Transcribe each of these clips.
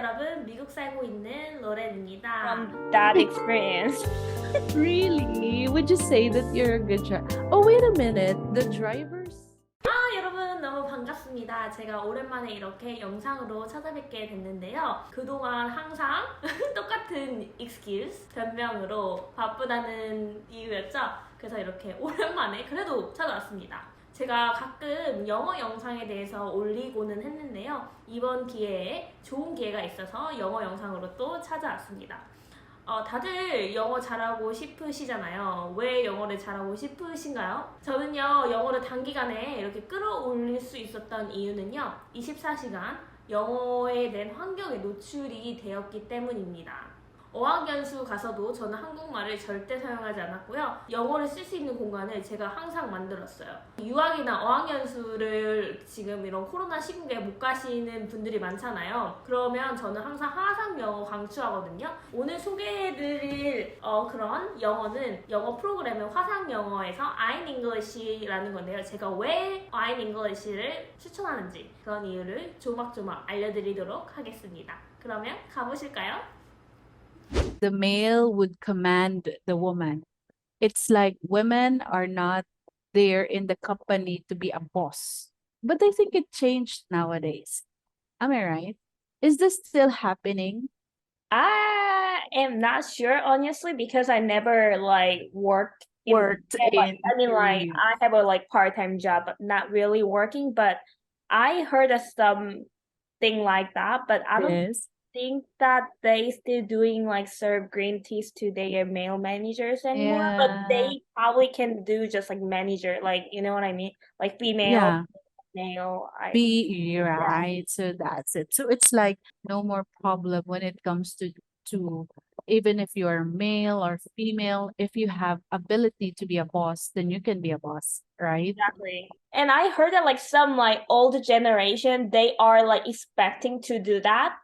여러분, 미국 살고 있는 로렌입니다. from that experience. Really? Would you say that you're a good driver? Oh, wait a minute. The drivers? 아, 여러분 너무 반갑습니다. 제가 오랜만에 이렇게 영상으로 찾아뵙게 됐는데요. 그동안 항상 똑같은 excuse, 변명으로 바쁘다는 이유였죠. 그래서 이렇게 오랜만에 그래도 찾아왔습니다. 제가 가끔 영어 영상에 대해서 올리고는 했는데요. 이번 기회에 좋은 기회가 있어서 영어 영상으로 또 찾아왔습니다. 어, 다들 영어 잘하고 싶으시잖아요. 왜 영어를 잘하고 싶으신가요? 저는요, 영어를 단기간에 이렇게 끌어올릴 수 있었던 이유는요, 24시간 영어에 대한 환경에 노출이 되었기 때문입니다. 어학연수 가서도 저는 한국말을 절대 사용하지 않았고요. 영어를 쓸 수 있는 공간을 제가 항상 만들었어요. 유학이나 어학연수를 지금 이런 코로나 시국에 못 가시는 분들이 많잖아요. 그러면 저는 항상 화상 영어 강추하거든요. 오늘 소개해드릴 어, 그런 영어는 영어 프로그램은 화상 영어에서 I'm English라는 건데요. 제가 왜 I'm English를 추천하는지 그런 이유를 조막조막 알려드리도록 하겠습니다. 그러면 가보실까요? The male would command the woman. It's like women are not there in the company to be a boss. But I think it changed nowadays. Am I right? Is this still happening? I am not sure honestly because I never like worked in- Worked like, in I mean like I have a like part-time job but not really working but I heard of something like that but I don't Yes. Think that they still doing like serve green teas to their male managers anymore but they probably can do just like manager like you know what I mean like female Yeah. male I Be right. So that's it. So it's like no more problem when it comes to to even if you're male or female, if you have ability to be a boss, then you can be a boss, right? Exactly. And I heard that like some like old generation, they are like expecting to do that.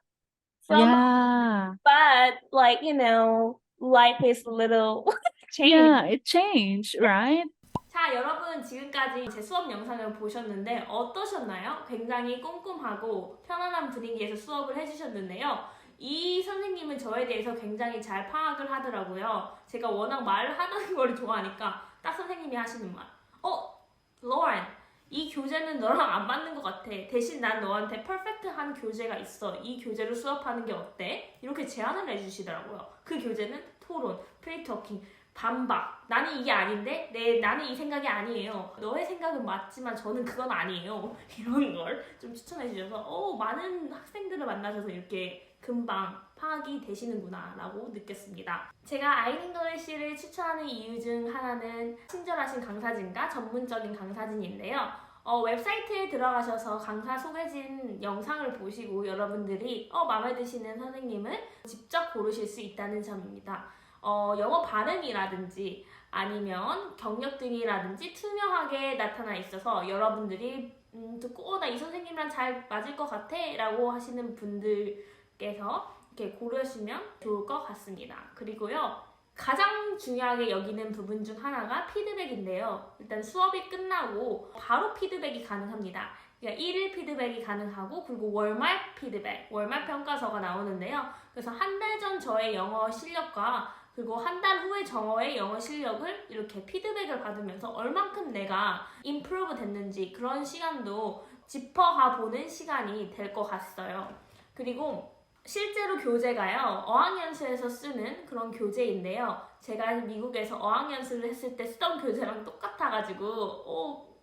From Yeah. but like, you know, life is a little changed. Yeah, it changed, right? 자, 여러분 지금까지 제 수업 영상을 보셨는데 어떠셨나요? 굉장히 꼼꼼하고 편안한 분위기에서 수업을 해주셨는데요. 이 선생님은 저에 대해서 굉장히 잘 파악을 하더라고요. 제가 워낙 말을 하는 걸 좋아하니까 딱 선생님이 하시는 말. 어, 로렌, 이 교재는 너랑 안 맞는 것 같아. 대신 난 너한테 퍼펙트한 교재가 있어. 이 교재로 수업하는 게 어때? 이렇게 제안을 해주시더라고요. 그 교재는 토론, 프리토킹, 반박. 나는 이게 아닌데, 내 나는 이 생각이 아니에요. 너의 생각은 맞지만 저는 그건 아니에요. 이런 걸 좀 추천해 주셔서, 어, 많은 학생들을 만나셔서 이렇게 금방 파악이 되시는구나 라고 느꼈습니다. 제가 아이링글리시를 추천하는 이유 중 하나는 친절하신 강사진과 전문적인 강사진인데요. 어, 웹사이트에 들어가셔서 강사 소개진 영상을 보시고 여러분들이 어, 마음에 드시는 선생님을 직접 고르실 수 있다는 점입니다. 어, 영어 발음이라든지 아니면 경력 등이라든지 투명하게 나타나 있어서 여러분들이 음, 듣고 어, 나 이 선생님이랑 잘 맞을 것 같아 라고 하시는 분들께서 이렇게 고르시면 좋을 것 같습니다. 그리고요. 가장 중요하게 여기는 부분 중 하나가 피드백인데요. 일단 수업이 끝나고 바로 피드백이 가능합니다. 그러니까 1일 피드백이 가능하고 그리고 월말 피드백, 월말 평가서가 나오는데요. 그래서 한 달 전 저의 영어 실력과 그리고 한 달 후에 정어의 영어 실력을 이렇게 피드백을 받으면서 얼만큼 내가 임프로브 됐는지 그런 시간도 짚어가 보는 시간이 될 것 같아요. 그리고 실제로 교재가요, 어학연수에서 쓰는 그런 교재인데요. 제가 미국에서 어학연수를 했을 때 쓰던 교재랑 똑같아가지고, 오,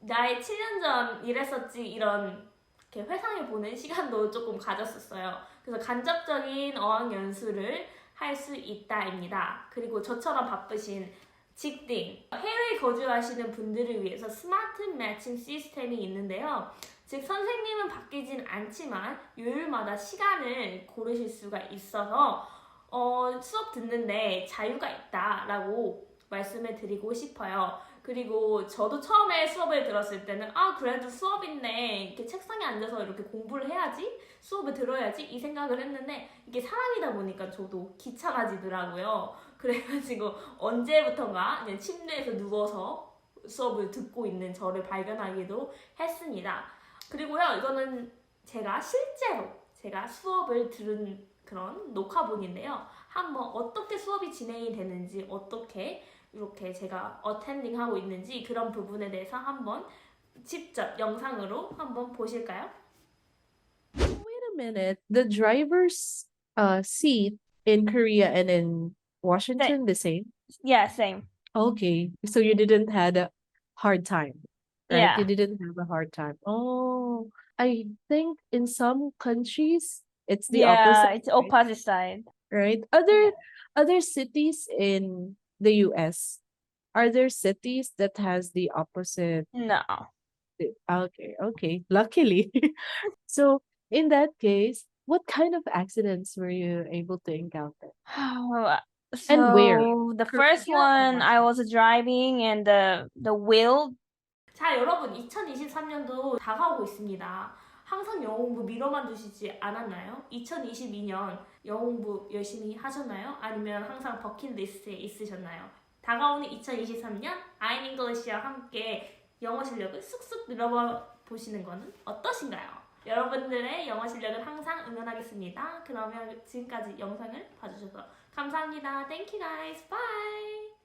나의 7년 전 이랬었지, 이런 이렇게 회상해 보는 시간도 조금 가졌었어요. 그래서 간접적인 어학연수를 할 수 있다입니다. 그리고 저처럼 바쁘신 직딩, 해외에 거주하시는 분들을 위해서 스마트 매칭 시스템이 있는데요. 즉 선생님은 바뀌진 않지만 요일마다 시간을 고르실 수가 있어서 어, 수업 듣는데 자유가 있다라고 말씀을 드리고 싶어요. 그리고 저도 처음에 수업을 들었을 때는 아 그래도 수업인데 이렇게 책상에 앉아서 이렇게 공부를 해야지 수업을 들어야지 이 생각을 했는데 이게 사람이다 보니까 저도 귀찮아지더라고요. 그래가지고 언제부턴가 그냥 침대에서 누워서 수업을 듣고 있는 저를 발견하기도 했습니다. 그리고요, 이거는 제가 실제로 제가 수업을 들은 그런 녹화본인데요. 한번 어떻게 수업이 진행이 되는지 어떻게 이렇게 제가 어텐딩 하고 있는지 그런 부분에 대해서 한번 직접 영상으로 한번 보실까요? Wait a minute. The driver's uh seat in Korea and in Washington the same? Yeah, same. Okay. So you didn't had a hard time, right? Yeah. You didn't have a hard time. Oh, I think in some countries it's the yeah, opposite, it's right? opposite side. right? Other other cities in the US, are there cities that has the opposite No. Uh, Okay, okay. Luckily. So in that case, what kind of accidents were you able to encounter? And where? The first Korea or one, I was driving and the the wheel. 자, 여러분 2023년도 다가오고 있습니다. 항상 영어 공부 미뤄만 두시지 않았나요? 2022년 영어 공부 열심히 하셨나요? 아니면 항상 버킷리스트에 있으셨나요? 다가오는 2023년 아인 잉글리시와 함께 영어 실력을 쑥쑥 늘어봐 보시는 거는 어떠신가요? 여러분들의 영어 실력을 항상 응원하겠습니다. 그러면 지금까지 영상을 봐주셔서 감사합니다. Thank you guys. Bye.